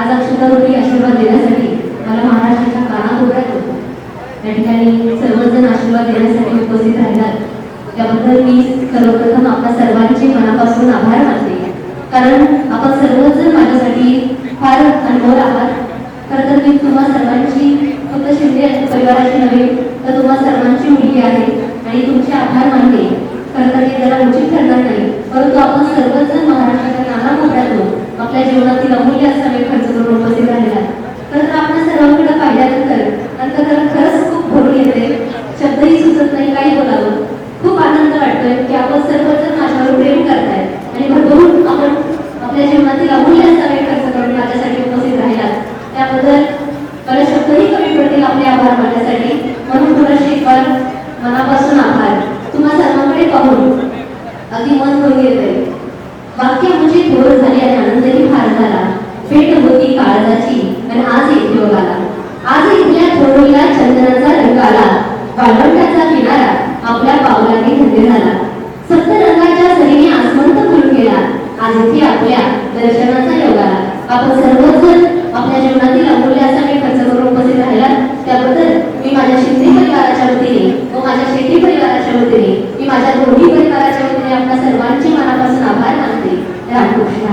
आज अक्षतारूपी आशीर्वाद देण्यासाठी मला महाराष्ट्राच्या कानाकोपऱ्यात होतो या ठिकाणी सर्वजण आशीर्वाद देण्यासाठी उपस्थित राहिलात. त्याबद्दल मी सर्वप्रथम आपल्या सर्वांचे मनापासून आभार मानते. कारण आपण सर्वजण माझ्यासाठी फार अनमोल आहात. खरं तर मी तुम्हा सर्वांची फक्त शिंदे परिवाराची नव्हे तर तुम्हा सर्वांची मुलगी आहे आणि तुमचे आभार मानते. खरं तर हे जरा उचित ठरणार नाही. परंतु आपण सर्वजण महाराष्ट्राच्या कानाकोपऱ्यातून आपल्या जीवनातील अमूल्य असा वेळ खर्च करून उपस्थित राहिला खरं तर आपण सर्वांकडे पाहिल्यानंतर अंतकरण खरंच खूप भरून येते शब्दही सुचत नाही काही बोलावं. खूप आनंद वाटतोय की आपण सर्वजण माझ्यावर प्रेम करताय. आणि भरभरून आपण आपल्या जीवनातील अमूल्य असा वेळ खर्च करून माझ्यासाठी उपस्थित राहिला त्याबद्दल मला शब्दही कमी पडतील आपले आभार मानण्यासाठी. म्हणून पुन्हा शेखर मनापासून आभार. तुम्हा सर्वांकडे पाहून अगदी मन भरून येते वाक्य म्हणजे थोर झाली आहे. गेली आणि आज आला. आज इथल्या थोडीला चंदनाचा रंग आला. वाळवंटाचा किनारा आपल्या पावलाने थंड झाला. सप्त रंगाच्या सरीने आसमंत आज इथे आपल्या दर्शनाचा योग आला. आपण सर्वच आपल्या जीवनातील अमूल्य असा खर्च करून उपस्थित राहिला. त्याबद्दल मी माझ्या शिंदे परिवाराच्या वतीने व माझ्या शेती परिवाराच्या वतीने मी माझ्या दोन्ही परिवाराच्या वतीने आपल्या सर्वांचे मनापासून आभार मानते. रामकृष्ण